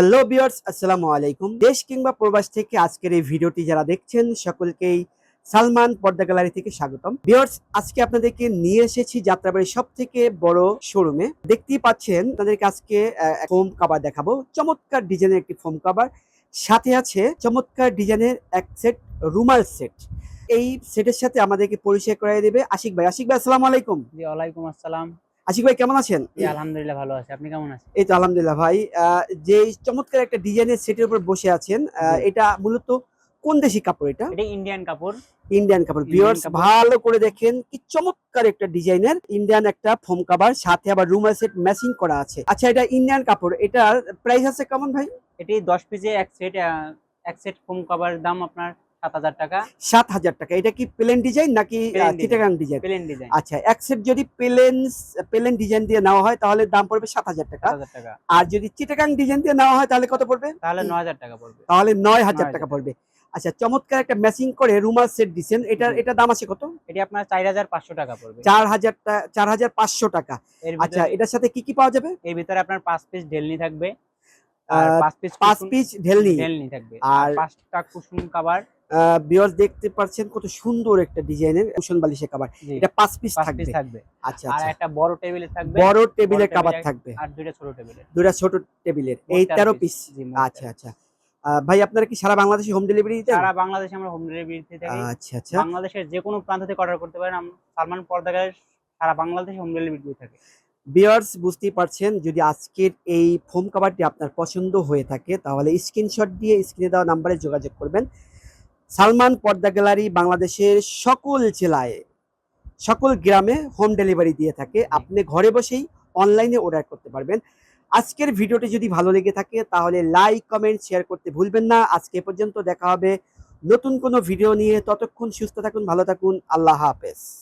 Hello বিয়ার্স আসসালামু আলাইকুম। দেশ কিংবা প্রবাস থেকে আজকের এই ভিডিওটি যারা দেখছেন, সকলকেই সালমান পর্দা গ্যালারি থেকে স্বাগতম। বিয়ার্স আজকে আপনাদেরকে নিয়ে এসেছি যাত্রাবাড়ির সব থেকে বড় শোরুমে। দেখতেই পাচ্ছেন তাদেরকে আজকে ফোম কাভার দেখাবো। চমৎকার ডিজাইনের একটি ফোম কাভার সাথে আছে চমৎকার ডিজাইনের এক সেট রুমাল সেট এই সেটের সাথে আমাদেরকে পরিচয় করাই দেবে আশিক ভাই। আশিক ভাই, আসসালামু আলাইকুম। জি আসসালাম। আশিক ভাই কেমন আছেন? আলহামদুলিল্লাহ ভালো আছি। আপনি কেমন আছেন? এই তো আলহামদুলিল্লাহ ভাই। যে চমৎকার একটা ডিজাইনের সেটের উপর বসে আছেন এটা মূলত কোন দেশি কাপড় এটা? এটা ইন্ডিয়ান কাপড়। ইন্ডিয়ান কাপড়। ভিউয়ার্স ভালো করে দেখেন কি চমৎকার একটা ডিজাইনের ইন্ডিয়ান একটা ফোম কাভার সাথে আবার রুমাল সেট ম্যাচিং করা আছে। আচ্ছা এটা ইন্ডিয়ান কাপড় এটার প্রাইস আছে কেমন ভাই? এটি দশ পিসে এক সেট এক সেট ফোম কভার দাম আপনার সাত হাজার টাকা। সাত হাজার টাকা। এটা কি প্লেন ডিজাইন নাকি চিটাগাং ডিজাইন প্লেন ডিজাইন আচ্ছা এক সেট যদি প্লেন প্লেন ডিজাইন দিয়ে নেওয়া হয় তাহলে দাম পড়বে সাত হাজার টাকা। সাত হাজার টাকা। আর যদি চিটাগাং ডিজাইন দিয়ে নেওয়া হয় তাহলে কত পড়বে? তাহলে নয় হাজার টাকা পড়বে। তাহলে নয় হাজার 9,000 টাকা পড়বে। আচ্ছা চমৎকার একটা ম্যাচিং করে রুমাল সেট দিচ্ছেন এটার। এটা দাম আছে কত? এটি আপনার চার হাজার পাঁচশো টাকা পড়বে। চার হাজার চার হাজার পাঁচশো টাকা। আচ্ছা এটার সাথে কি কি পাওয়া যাবে? এর ভিতরে আপনার পাঁচ পিস ঢেলনি থাকবে। আর আহ, পাঁচ পিস পাঁচ পিস ঢেলনি ঢেলনি থাকবে। আর- আর পাঁচটা কুসুম কাভার বিয়র দেখতে পাচ্ছেন কত সুন্দর একটা ডিজাইনের কুশন বালিশের কাবার এটা পাঁচ পিস থাকবে। পিস আচ্ছা আর আচ্ছা একটা বড় টেবিলে থাকবে। বড় টেবিলের কাবার থাকবে। আর দুইটা ছোট টেবিলের দুটা ছোট টেবিলের এই তেরো তেরো piece। পিস আচ্ছা আচ্ছা। ভাই আপনারা কি সারা বাংলাদেশে হোম ডেলিভারি দিতেন? সারা বাংলাদেশে আমরা হোম ডেলিভারি থেকে। আচ্ছা আচ্ছা। বাংলাদেশের যে কোনো প্রান্ত থেকে অর্ডার করতে পারেন। আম- সালমান পর্দাগার সারা বাংলাদেশে হোম ডেলিভারি দিয়ে থাকে। বিয়ার্স বুঝতেই পারছেন যদি আজকের এই ফোম কাভারটি আপনার পছন্দ হয়ে থাকে তাহলে স্ক্রিনশট দিয়ে স্ক্রিনে দেওয়া নাম্বারে যোগাযোগ করবেন। সালমান পর্দা গ্যালারি বাংলাদেশের সকল জেলায়, সকল গ্রামে হোম ডেলিভারি দিয়ে থাকে। আপনি ঘরে বসেই অনলাইনে অর্ডার করতে পারবেন। আজকের ভিডিওটি যদি ভালো লেগে থাকে, তাহলে লাইক কমেন্ট শেয়ার করতে ভুলবেন না। আজকে পর্যন্ত দেখা হবে। নতুন কোনো ভিডিও নিয়ে ততক্ষণ সুস্থ থাকুন, ভালো থাকুন। আল্লাহ হাফেজ।